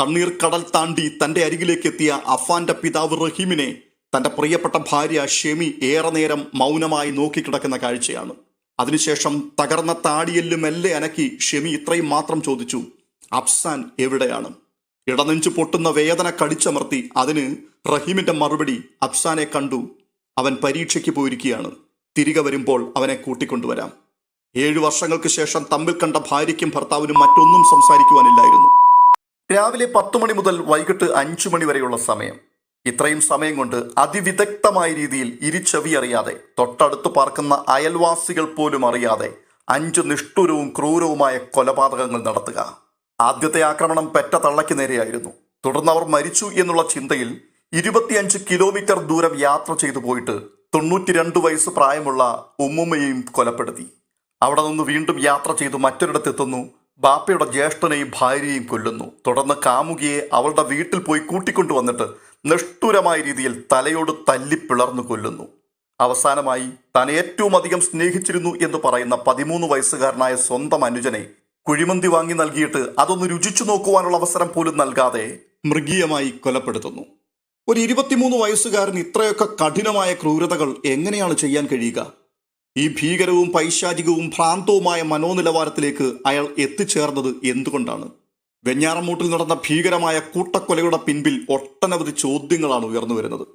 തണ്ണീർ കടൽ താണ്ടി തന്റെ അരികിലേക്ക് എത്തിയ അഫാന്റെ പിതാവ് റഹീമിനെ തന്റെ പ്രിയപ്പെട്ട ഭാര്യ ഷെമി ഏറെ നേരം മൗനമായി നോക്കിക്കിടക്കുന്ന കാഴ്ചയാണ്. അതിനുശേഷം തകർന്ന താടിയെല്ലും മെല്ലെ അനക്കി ഷെമി ഇത്രയും മാത്രം ചോദിച്ചു അഫ്സാൻ എവിടെയാണ്? ഇടനെഞ്ചു പൊട്ടുന്ന വേദന കടിച്ചമർത്തി അതിന് റഹീമിന്റെ മറുപടി അഫ്സാനെ കണ്ടു. അവൻ പരീക്ഷയ്ക്ക് പോയിരിക്കുകയാണ്. തിരികെ വരുമ്പോൾ അവനെ കൂട്ടിക്കൊണ്ടുവരാം. ഏഴു വർഷങ്ങൾക്ക് ശേഷം തമ്മിൽ കണ്ട ഭാര്യയ്ക്കും ഭർത്താവിനും മറ്റൊന്നും സംസാരിക്കുവാനില്ലായിരുന്നു. രാവിലെ പത്ത് മണി മുതൽ വൈകിട്ട് അഞ്ചു മണി വരെയുള്ള സമയം. ഇത്രയും സമയം കൊണ്ട് അതിവിദഗ്ധമായ രീതിയിൽ ഇരിച്ചവി അറിയാതെ തൊട്ടടുത്ത് പാർക്കുന്ന അയൽവാസികൾ പോലും അറിയാതെ അഞ്ച് നിഷ്ഠുരവും ക്രൂരവുമായ കൊലപാതകങ്ങൾ നടത്തുക. ആദ്യത്തെ ആക്രമണം പെറ്റ തള്ളയ്ക്ക് നേരെയായിരുന്നു. തുടർന്ന് അവർ മരിച്ചു എന്നുള്ള ചിന്തയിൽ ഇരുപത്തിയഞ്ച് കിലോമീറ്റർ ദൂരം യാത്ര ചെയ്തു പോയിട്ട് തൊണ്ണൂറ്റിരണ്ട് വയസ്സ് പ്രായമുള്ള ഉമ്മുമ്മയെയും കൊലപ്പെടുത്തി. അവിടെ നിന്ന് വീണ്ടും യാത്ര ചെയ്തു മറ്റൊരിടത്തെത്തുന്നു ബാപ്പയുടെ ജ്യേഷ്ഠനെയും ഭാര്യയെയും കൊല്ലുന്നു. തുടർന്ന് കാമുകിയെ അവളുടെ വീട്ടിൽ പോയി കൂട്ടിക്കൊണ്ടുവന്നിട്ട് നിഷ്ഠുരമായ രീതിയിൽ തലയോട് തല്ലി പിളർന്നു കൊല്ലുന്നു. അവസാനമായി താൻ ഏറ്റവും അധികം സ്നേഹിച്ചിരുന്നു എന്ന് പറയുന്ന പതിമൂന്ന് വയസ്സുകാരനായ സ്വന്തം അനുജനെ കുഴിമന്തി വാങ്ങി നൽകിയിട്ട് അതൊന്ന് രുചിച്ചു നോക്കുവാനുള്ള അവസരം പോലും നൽകാതെ മൃഗീയമായി കൊലപ്പെടുത്തുന്നു. ഒരു ഇരുപത്തിമൂന്ന് വയസ്സുകാരൻ ഇത്രയൊക്കെ കഠിനമായ ക്രൂരതകൾ എങ്ങനെയാണ് ചെയ്യാൻ കഴിയുക? ഈ ഭീകരവും പൈശാചികവും ഭ്രാന്തവുമായ മനോനിലവാരത്തിലേക്ക് അയാൾ എത്തിച്ചേർന്നത് എന്തുകൊണ്ടാണ്? വെഞ്ഞാറമൂട്ടിൽ നടന്ന ഭീകരമായ കൂട്ടക്കൊലയുടെ പിൻപിൽ ഒട്ടനവധി ചോദ്യങ്ങളാണ് ഉയർന്നു വരുന്നത്.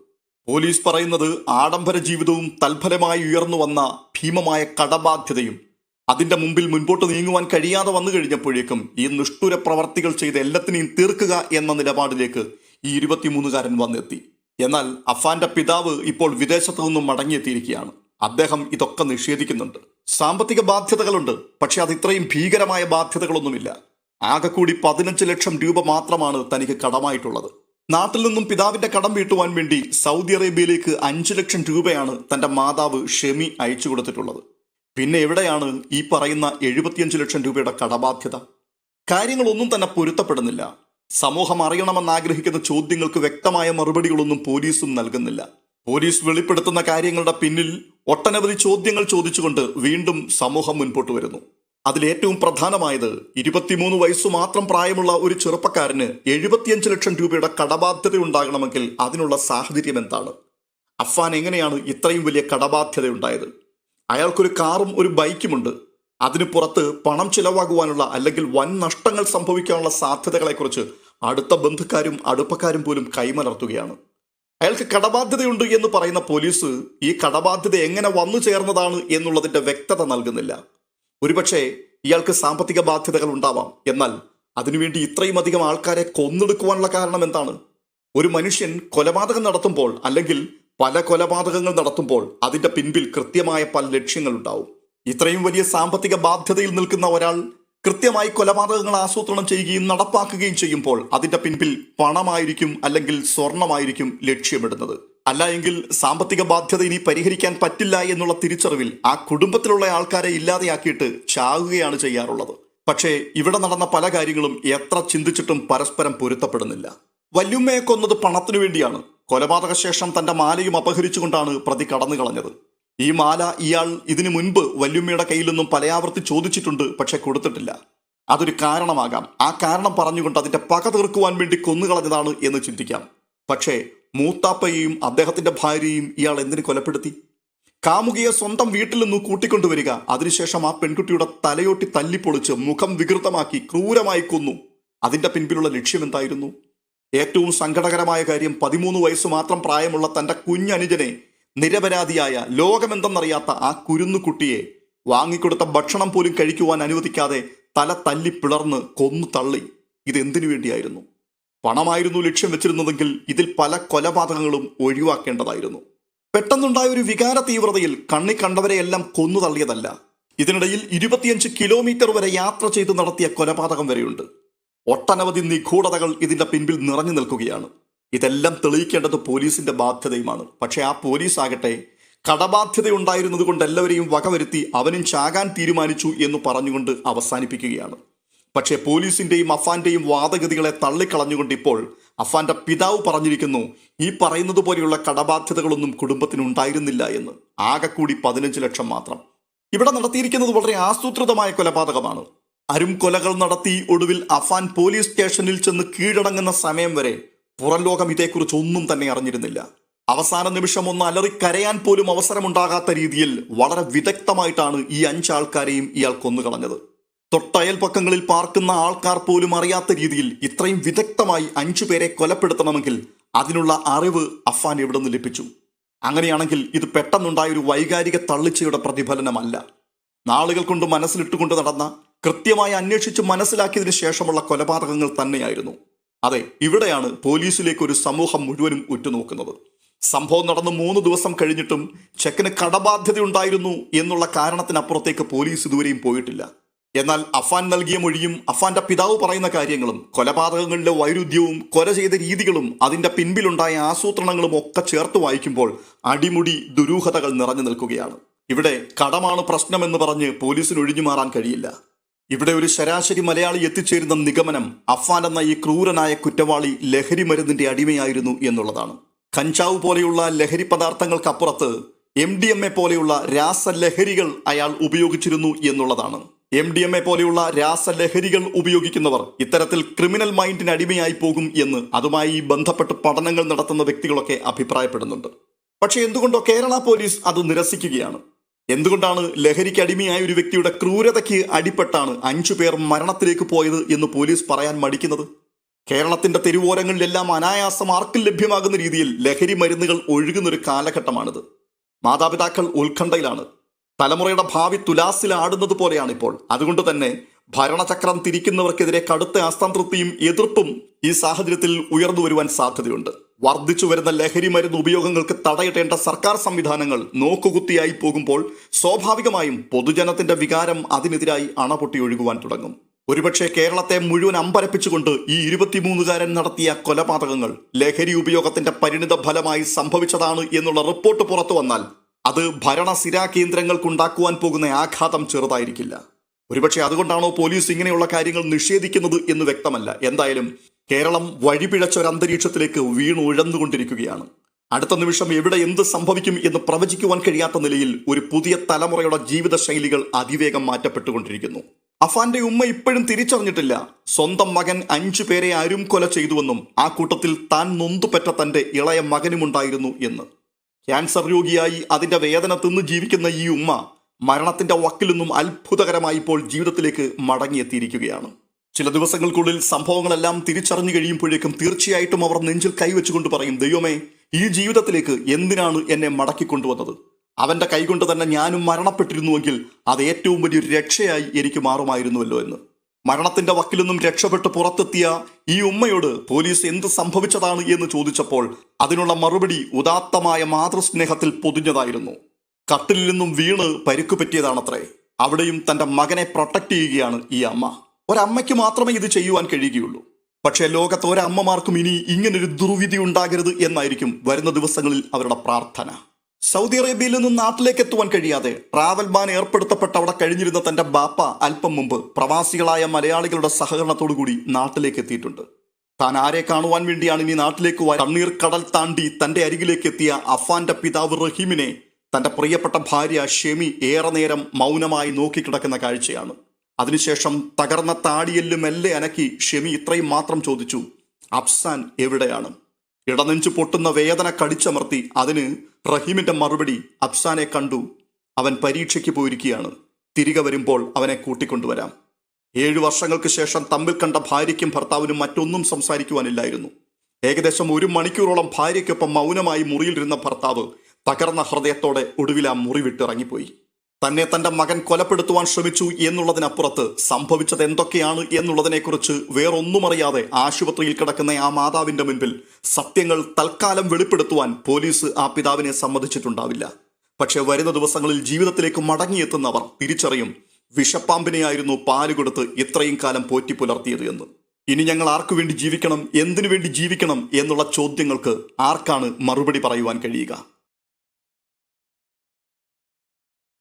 പോലീസ് പറയുന്നത് ആഡംബര ജീവിതവും തൽഫലമായി ഉയർന്നു വന്ന ഭീമമായ കടബാധ്യതയും അതിന്റെ മുമ്പിൽ മുൻപോട്ട് നീങ്ങുവാൻ കഴിയാതെ വന്നു കഴിഞ്ഞപ്പോഴേക്കും ഈ നിഷ്ഠുര പ്രവർത്തികൾ ചെയ്ത് എല്ലാത്തിനെയും തീർക്കുക എന്ന നിലപാടിലേക്ക് ഈ ഇരുപത്തിമൂന്നുകാരൻ വന്നെത്തി. എന്നാൽ അഫാന്റെ പിതാവ് ഇപ്പോൾ വിദേശത്തു നിന്നും മടങ്ങിയെത്തിയിരിക്കുകയാണ്. അദ്ദേഹം ഇതൊക്കെ നിഷേധിക്കുന്നുണ്ട്. സാമ്പത്തിക ബാധ്യതകളുണ്ട് പക്ഷെ അത് ഇത്രയും ഭീകരമായ ബാധ്യതകളൊന്നുമില്ല. ആകെ കൂടി പതിനഞ്ച് ലക്ഷം രൂപ മാത്രമാണ് തനിക്ക് കടമായിട്ടുള്ളത്. നാട്ടിൽ നിന്നും പിതാവിന്റെ കടം വീട്ടുവാൻ വേണ്ടി സൗദി അറേബ്യയിലേക്ക് അഞ്ചു ലക്ഷം രൂപയാണ് തന്റെ മാതാവ് ഷെമി അയച്ചു കൊടുത്തിട്ടുള്ളത്. പിന്നെ എവിടെയാണ് ഈ പറയുന്ന എഴുപത്തിയഞ്ച് ലക്ഷം രൂപയുടെ കടബാധ്യത? കാര്യങ്ങളൊന്നും തന്നെ പൊരുത്തപ്പെടുന്നില്ല. സമൂഹം അറിയണമെന്ന് ആഗ്രഹിക്കുന്ന ചോദ്യങ്ങൾക്ക് വ്യക്തമായ മറുപടികളൊന്നും പോലീസും നൽകുന്നില്ല. പോലീസ് വെളിപ്പെടുത്തുന്ന കാര്യങ്ങളുടെ പിന്നിൽ ഒട്ടനവധി ചോദ്യങ്ങൾ ചോദിച്ചുകൊണ്ട് വീണ്ടും സമൂഹം മുൻപോട്ട് വരുന്നു. അതിലേറ്റവും പ്രധാനമായത് ഇരുപത്തിമൂന്ന് വയസ്സു മാത്രം പ്രായമുള്ള ഒരു ചെറുപ്പക്കാരന് എഴുപത്തിയഞ്ച് ലക്ഷം രൂപയുടെ കടബാധ്യത ഉണ്ടാകണമെങ്കിൽ അതിനുള്ള സാഹചര്യം എന്താണ്? അഫാൻ എങ്ങനെയാണ് ഇത്രയും വലിയ കടബാധ്യത ഉണ്ടായത്? അയാൾക്കൊരു കാറും ഒരു ബൈക്കുമുണ്ട് അതിന് പുറത്ത് പണം ചിലവാകുവാനുള്ള അല്ലെങ്കിൽ വൻ നഷ്ടങ്ങൾ സംഭവിക്കാനുള്ള സാധ്യതകളെക്കുറിച്ച് അടുത്ത ബന്ധുക്കാരും അടുപ്പക്കാരും പോലും കൈമലർത്തുകയാണ്. അയാൾക്ക് കടബാധ്യതയുണ്ട് എന്ന് പറയുന്ന പോലീസ് ഈ കടബാധ്യത എങ്ങനെ വന്നു ചേർന്നതാണ് എന്നുള്ളതിന്റെ വ്യക്തത നൽകുന്നില്ല. ഒരുപക്ഷെ ഇയാൾക്ക് സാമ്പത്തിക ബാധ്യതകൾ ഉണ്ടാവാം. എന്നാൽ അതിനുവേണ്ടി ഇത്രയും അധികം ആൾക്കാരെ കൊന്നെടുക്കുവാനുള്ള കാരണം എന്താണ്? ഒരു മനുഷ്യൻ കൊലപാതകം നടത്തുമ്പോൾ അല്ലെങ്കിൽ പല കൊലപാതകങ്ങൾ നടത്തുമ്പോൾ അതിന്റെ പിൻപിൽ കൃത്യമായ പല ലക്ഷ്യങ്ങൾ ഉണ്ടാവും. ഇത്രയും വലിയ സാമ്പത്തിക ബാധ്യതയിൽ നിൽക്കുന്ന ഒരാൾ കൃത്യമായി കൊലപാതകങ്ങൾ ആസൂത്രണം ചെയ്യുകയും നടപ്പാക്കുകയും ചെയ്യുമ്പോൾ അതിന്റെ പിൻപിൽ പണമായിരിക്കും അല്ലെങ്കിൽ സ്വർണമായിരിക്കും ലക്ഷ്യമിടുന്നത്. അല്ല എങ്കിൽ സാമ്പത്തിക ബാധ്യത ഇനി പരിഹരിക്കാൻ പറ്റില്ല എന്നുള്ള തിരിച്ചറിവിൽ ആ കുടുംബത്തിലുള്ള ആൾക്കാരെ ഇല്ലാതെയാക്കിയിട്ട് ചാകുകയാണ് ചെയ്യാറുള്ളത്. പക്ഷേ ഇവിടെ നടന്ന പല കാര്യങ്ങളും എത്ര ചിന്തിച്ചിട്ടും പരസ്പരം പൊരുത്തപ്പെടുന്നില്ല. വല്യുമ്മയെ കൊന്നത് പണത്തിനു വേണ്ടിയാണ്. കൊലപാതക ശേഷം തന്റെ മാലയും അപഹരിച്ചുകൊണ്ടാണ് പ്രതി കടന്നു കളഞ്ഞത് ഈ മാല ഇയാൾ ഇതിനു മുൻപ് വല്യുമ്മയുടെ കയ്യിൽ നിന്നും പലയാവർത്തി ചോദിച്ചിട്ടുണ്ട് പക്ഷെ കൊടുത്തിട്ടില്ല. അതൊരു കാരണമാകാം. ആ കാരണം പറഞ്ഞുകൊണ്ട് അതിന്റെ പക തീർക്കുവാൻ വേണ്ടി കൊന്നുകളഞ്ഞതാണ് എന്ന് ചിന്തിക്കാം. പക്ഷേ മൂത്താപ്പയെയും അദ്ദേഹത്തിന്റെ ഭാര്യയും ഇയാൾ എന്തിനു കൊലപ്പെടുത്തി? കാമുകിയെ സ്വന്തം വീട്ടിൽ നിന്ന് കൂട്ടിക്കൊണ്ടുവരിക അതിനുശേഷം ആ പെൺകുട്ടിയുടെ തലയോട്ടി തല്ലിപ്പൊളിച്ച് മുഖം വികൃതമാക്കി ക്രൂരമായി കൊന്നു. അതിന്റെ പിൻപിലുള്ള ലക്ഷ്യം എന്തായിരുന്നു ഏറ്റവും സങ്കടകരമായ കാര്യം പതിമൂന്ന് വയസ്സ് മാത്രം പ്രായമുള്ള തന്റെ കുഞ്ഞനുജനെ നിരപരാധിയായ ലോകമെന്തെന്നറിയാത്ത ആ കുരുന്നു കുട്ടിയെ വാങ്ങിക്കൊടുത്ത ഭക്ഷണം പോലും കഴിക്കുവാൻ അനുവദിക്കാതെ തല തല്ലി പിളർന്ന് കൊന്നു തള്ളി. ഇതെന്തിനു വേണ്ടിയായിരുന്നു? പണമായിരുന്നു ലക്ഷ്യം വെച്ചിരുന്നതെങ്കിൽ ഇതിൽ പല കൊലപാതകങ്ങളും ഒഴിവാക്കേണ്ടതായിരുന്നു. പെട്ടെന്നുണ്ടായ ഒരു വികാര തീവ്രതയിൽ കണ്ണി കണ്ടവരെയെല്ലാം കൊന്നു തള്ളിയതല്ല. ഇതിനിടയിൽ ഇരുപത്തിയഞ്ച് കിലോമീറ്റർ വരെ യാത്ര ചെയ്ത് നടത്തിയ കൊലപാതകം വരെയുണ്ട്. ഒട്ടനവധി നിഗൂഢതകൾ ഇതിന്റെ പിൻപിൽ നിറഞ്ഞു നിൽക്കുകയാണ്. ഇതെല്ലാം തെളിയിക്കേണ്ടത് പോലീസിന്റെ ബാധ്യതയുമാണ്. പക്ഷേ ആ പോലീസ് ആകട്ടെ കടബാധ്യത ഉണ്ടായിരുന്നത് കൊണ്ട് എല്ലാവരെയും വകവരുത്തി അവനും ചാകാൻ തീരുമാനിച്ചു എന്ന് പറഞ്ഞുകൊണ്ട് അവസാനിപ്പിക്കുകയാണ്. പക്ഷേ പോലീസിന്റെയും അഫാന്റെയും വാദഗതികളെ തള്ളിക്കളഞ്ഞുകൊണ്ട് ഇപ്പോൾ അഫാന്റെ പിതാവ് പറഞ്ഞിരിക്കുന്നു ഈ പറയുന്നത് പോലെയുള്ള കടബാധ്യതകളൊന്നും കുടുംബത്തിന് ഉണ്ടായിരുന്നില്ല എന്ന്. ആകെ കൂടി പതിനഞ്ച് ലക്ഷം മാത്രം. ഇവിടെ നടത്തിയിരിക്കുന്നത് വളരെ ആസൂത്രിതമായ കൊലപാതകമാണ്. അരും കൊലകൾ നടത്തി ഒടുവിൽ അഫാൻ പോലീസ് സ്റ്റേഷനിൽ ചെന്ന് കീഴടങ്ങുന്ന സമയം വരെ പുറം ലോകം ഇതേക്കുറിച്ച് ഒന്നും തന്നെ അറിഞ്ഞിരുന്നില്ല. അവസാന നിമിഷം ഒന്ന് അലറി കരയാൻ പോലും അവസരമുണ്ടാകാത്ത രീതിയിൽ വളരെ വിദഗ്ധമായിട്ടാണ് ഈ അഞ്ചാൾക്കാരെയും ഇയാൾ കൊന്നുകളഞ്ഞത്. തൊട്ടയൽപക്കങ്ങളിൽ പാർക്കുന്ന ആൾക്കാർ പോലും അറിയാത്ത രീതിയിൽ ഇത്രയും വിദഗ്ധമായി അഞ്ചു പേരെ കൊലപ്പെടുത്തണമെങ്കിൽ അതിനുള്ള അറിവ് അഫാൻ എവിടെ നിന്ന് ലഭിച്ചു? അങ്ങനെയാണെങ്കിൽ ഇത് പെട്ടെന്നുണ്ടായ ഒരു വൈകാരിക തള്ളിച്ചയുടെ പ്രതിഫലനമല്ല. നാളുകൾ കൊണ്ട് മനസ്സിലിട്ടുകൊണ്ട് നടന്ന കൃത്യമായി അന്വേഷിച്ച് മനസ്സിലാക്കിയതിനു ശേഷമുള്ള കൊലപാതകങ്ങൾ തന്നെയായിരുന്നു. അതെ ഇവിടെയാണ് പോലീസിലേക്ക് ഒരു സമൂഹം മുഴുവനും ഉറ്റുനോക്കുന്നത്. സംഭവം നടന്ന് മൂന്ന് ദിവസം കഴിഞ്ഞിട്ടും ചെക്കന് കടബാധ്യതയുണ്ടായിരുന്നു എന്നുള്ള കാരണത്തിനപ്പുറത്തേക്ക് പോലീസ് ഇതുവരെയും പോയിട്ടില്ല. എന്നാൽ അഫാൻ നൽകിയ മൊഴിയും അഫാന്റെ പിതാവ് പറയുന്ന കാര്യങ്ങളും കൊലപാതകങ്ങളിലെ വൈരുദ്ധ്യവും കൊല ചെയ്ത രീതികളും അതിന്റെ പിൻപിലുണ്ടായ ആസൂത്രണങ്ങളും ഒക്കെ ചേർത്ത് വായിക്കുമ്പോൾ അടിമുടി ദുരൂഹതകൾ നിറഞ്ഞു നിൽക്കുകയാണ്. ഇവിടെ കടമാണ് പ്രശ്നമെന്ന് പറഞ്ഞ് പോലീസിന് ഒഴിഞ്ഞു മാറാൻ കഴിയില്ല. ഇവിടെ ഒരു ശരാശരി മലയാളി എത്തിച്ചേരുന്ന നിഗമനം അഫാൻ എന്ന ഈ ക്രൂരനായ കുറ്റവാളി ലഹരി മരുന്നിന്റെ അടിമയായിരുന്നു എന്നുള്ളതാണ്. കഞ്ചാവ് പോലെയുള്ള ലഹരി പദാർത്ഥങ്ങൾക്കപ്പുറത്ത് എം ഡി എം എ പോലെയുള്ള രാസലഹരികൾ അയാൾ ഉപയോഗിച്ചിരുന്നു എന്നുള്ളതാണ്. എം ഡി എം എ പോലെയുള്ള രാസലഹരികൾ ഉപയോഗിക്കുന്നവർ ഇത്തരത്തിൽ ക്രിമിനൽ മൈൻഡിന് അടിമയായി പോകും എന്ന് അതുമായി ബന്ധപ്പെട്ട് പഠനങ്ങൾ നടത്തുന്ന വ്യക്തികളൊക്കെ അഭിപ്രായപ്പെടുന്നുണ്ട്. പക്ഷേ എന്തുകൊണ്ടോ കേരള പോലീസ് അത് നിരസിക്കുകയാണ്. എന്തുകൊണ്ടാണ് ലഹരിക്ക് അടിമയായ ഒരു വ്യക്തിയുടെ ക്രൂരതയ്ക്ക് അടിപ്പെട്ടാണ് അഞ്ചു പേർ മരണത്തിലേക്ക് പോയത് എന്ന് പോലീസ് പറയാൻ മടിക്കുന്നത്? കേരളത്തിന്റെ തെരുവോരങ്ങളിലെല്ലാം അനായാസം ആർക്കും ലഭ്യമാകുന്ന രീതിയിൽ ലഹരി മരുന്നുകൾ ഒഴുകുന്ന ഒരു കാലഘട്ടമാണിത്. മാതാപിതാക്കൾ ഉത്കണ്ഠയിലാണ്. തലമുറയുടെ ഭാവി തുലാസിലാടുന്നത് പോലെയാണ് ഇപ്പോൾ അതുകൊണ്ട് തന്നെ ഭരണചക്രം തിരിക്കുന്നവർക്കെതിരെ കടുത്ത അസംതൃപ്തിയും എതിർപ്പും ഈ സാഹചര്യത്തിൽ ഉയർന്നു വരുവാൻ സാധ്യതയുണ്ട്. വർദ്ധിച്ചു വരുന്ന ലഹരി മരുന്ന് ഉപയോഗങ്ങൾക്ക് തടയിടേണ്ട സർക്കാർ സംവിധാനങ്ങൾ നോക്കുകുത്തിയായി പോകുമ്പോൾ സ്വാഭാവികമായും പൊതുജനത്തിന്റെ വികാരം അതിനെതിരായി അണപൊട്ടി ഒഴുകുവാൻ തുടങ്ങും. ഒരുപക്ഷെ കേരളത്തെ മുഴുവൻ അമ്പരപ്പിച്ചുകൊണ്ട് ഈ ഇരുപത്തിമൂന്നുകാരൻ നടത്തിയ കൊലപാതകങ്ങൾ ലഹരി ഉപയോഗത്തിന്റെ പരിണിത ഫലമായി സംഭവിച്ചതാണ് എന്നുള്ള റിപ്പോർട്ട് പുറത്തു വന്നാൽ അത് ഭരണസിരാ കേന്ദ്രങ്ങൾക്കുണ്ടാക്കുവാൻ പോകുന്ന ആഘാതം ചെറുതായിരിക്കില്ല. ഒരുപക്ഷെ അതുകൊണ്ടാണോ പോലീസ് ഇങ്ങനെയുള്ള കാര്യങ്ങൾ നിഷേധിക്കുന്നത് എന്ന് വ്യക്തമല്ല. എന്തായാലും കേരളം വഴിപിഴച്ച ഒരു അന്തരീക്ഷത്തിലേക്ക് വീണ് ഉഴന്നുകൊണ്ടിരിക്കുകയാണ്. അടുത്ത നിമിഷം എവിടെ എന്ത് സംഭവിക്കും എന്ന് പ്രവചിക്കുവാൻ കഴിയാത്ത നിലയിൽ ഒരു പുതിയ തലമുറയുടെ ജീവിത ശൈലികൾ അതിവേഗം മാറ്റപ്പെട്ടുകൊണ്ടിരിക്കുന്നു. അഫാന്റെ ഉമ്മ ഇപ്പോഴും തിരിച്ചറിഞ്ഞിട്ടില്ല. സ്വന്തം മകൻ അഞ്ചു പേരെ ആരും കൊല ചെയ്തുവെന്നും ആ കൂട്ടത്തിൽ താൻ നൊന്തുപെറ്റ തന്റെ ഇളയ മകനുമുണ്ടായിരുന്നു എന്ന്. ക്യാൻസർ രോഗിയായി അതിന്റെ വേദന തിന്ന് ജീവിക്കുന്ന ഈ ഉമ്മ മരണത്തിന്റെ വക്കിൽ നിന്നും അത്ഭുതകരമായി ഇപ്പോൾ ജീവിതത്തിലേക്ക് മടങ്ങിയെത്തിയിരിക്കുകയാണ്. ചില ദിവസങ്ങൾക്കുള്ളിൽ സംഭവങ്ങളെല്ലാം തിരിച്ചറിഞ്ഞു കഴിയുമ്പോഴേക്കും തീർച്ചയായിട്ടും അവർ നെഞ്ചിൽ കൈവച്ചുകൊണ്ട് പറയും ദൈവമേ ഈ ജീവിതത്തിലേക്ക് എന്തിനാണ് എന്നെ മടക്കിക്കൊണ്ടുവന്നത്? അവന്റെ കൈകൊണ്ട് തന്നെ ഞാനും മരണപ്പെട്ടിരുന്നുവെങ്കിൽ അത് ഏറ്റവും വലിയൊരു രക്ഷയായി എനിക്ക് മാറുമായിരുന്നുവല്ലോ എന്ന്. മരണത്തിന്റെ വക്കിലൊന്നും രക്ഷപ്പെട്ട് പുറത്തെത്തിയ ഈ ഉമ്മയോട് പോലീസ് എന്ത് സംഭവിച്ചതാണ് എന്ന് ചോദിച്ചപ്പോൾ അതിനുള്ള മറുപടി ഉദാത്തമായ മാതൃസ്നേഹത്തിൽ പൊതിഞ്ഞതായിരുന്നു. കട്ടിലിൽ നിന്നും വീണ് പരിക്കു പറ്റിയതാണത്രേ. അവിടെയും തന്റെ മകനെ പ്രൊട്ടക്ട് ചെയ്യുകയാണ് ഈ അമ്മ. ഒരമ്മയ്ക്ക് മാത്രമേ ഇത് ചെയ്യുവാൻ കഴിയുകയുള്ളൂ. പക്ഷേ ലോകത്ത് ഒരമ്മമാർക്കും ഇനി ഇങ്ങനൊരു ദുർവിധി ഉണ്ടാകരുത് എന്നായിരിക്കും വരുന്ന ദിവസങ്ങളിൽ അവരുടെ പ്രാർത്ഥന. സൗദി അറേബ്യയിൽ നിന്നും നാട്ടിലേക്ക് എത്തുവാൻ കഴിയാതെ ട്രാവൽ ബാൻ ഏർപ്പെടുത്തപ്പെട്ട അവിടെ കഴിഞ്ഞിരുന്ന തന്റെ ബാപ്പ അല്പം മുമ്പ് പ്രവാസികളായ മലയാളികളുടെ സഹകരണത്തോടു കൂടി നാട്ടിലേക്ക് എത്തിയിട്ടുണ്ട്. താൻ ആരെ കാണുവാൻ വേണ്ടിയാണ് ഇനി നാട്ടിലേക്ക് കണ്ണീർ കടൽ താണ്ടി തന്റെ അരികിലേക്ക് എത്തിയ അഫാന്റെ പിതാവ് റഹീമിനെ തന്റെ പ്രിയപ്പെട്ട ഭാര്യ ഷെമി ഏറെ നേരം മൗനമായി നോക്കിക്കിടക്കുന്ന കാഴ്ചയാണ്. അതിനുശേഷം തകർന്ന താടിയെല്ലും മെല്ലെ അനക്കി ഷെമി ഇത്രയും മാത്രം ചോദിച്ചു അഫ്സാൻ എവിടെയാണ്? ഇടനെഞ്ചു പൊട്ടുന്ന വേദന കടിച്ചമർത്തി അതിന് റഹീമിന്റെ മറുപടി അഫ്സാനെ കണ്ടു. അവൻ പരീക്ഷയ്ക്ക് പോയിരിക്കുകയാണ്. തിരികെ വരുമ്പോൾ അവനെ കൂട്ടിക്കൊണ്ടുവരാം. ഏഴു വർഷങ്ങൾക്ക് ശേഷം തമ്മിൽ കണ്ട ഭാര്യയ്ക്കും ഭർത്താവിനും മറ്റൊന്നും സംസാരിക്കുവാനില്ലായിരുന്നു. ഏകദേശം ഒരു മണിക്കൂറോളം ഭാര്യയ്ക്കൊപ്പം മൗനമായി മുറിയിലിരുന്ന ഭർത്താവ് തകർന്ന ഹൃദയത്തോടെ ഒടുവിൽ ആ മുറി വിട്ടിറങ്ങിപ്പോയി. തന്നെ തന്റെ മകൻ കൊലപ്പെടുത്തുവാൻ ശ്രമിച്ചു എന്നുള്ളതിനപ്പുറത്ത് സംഭവിച്ചത് എന്തൊക്കെയാണ് എന്നുള്ളതിനെക്കുറിച്ച് വേറൊന്നും അറിയാതെ ആശുപത്രിയിൽ കിടക്കുന്ന ആ മാതാവിന്റെ മുൻപിൽ സത്യങ്ങൾ തൽക്കാലം വെളിപ്പെടുത്തുവാൻ പോലീസ് ആ പിതാവിനെ സമ്മതിച്ചിട്ടുണ്ടാവില്ല. പക്ഷെ വരുന്ന ദിവസങ്ങളിൽ ജീവിതത്തിലേക്ക് മടങ്ങിയെത്തുന്നവർ തിരിച്ചറിയും വിഷപ്പാമ്പിനെയായിരുന്നു പാൽ കൊടുത്ത് ഇത്രയും കാലം പോറ്റി പുലർത്തിയത് എന്ന്. ഇനി ഞങ്ങൾ ആർക്കു വേണ്ടി ജീവിക്കണം എന്തിനു വേണ്ടി ജീവിക്കണം എന്നുള്ള ചോദ്യങ്ങൾക്ക് ആർക്കാണ് മറുപടി പറയുവാൻ കഴിയുക?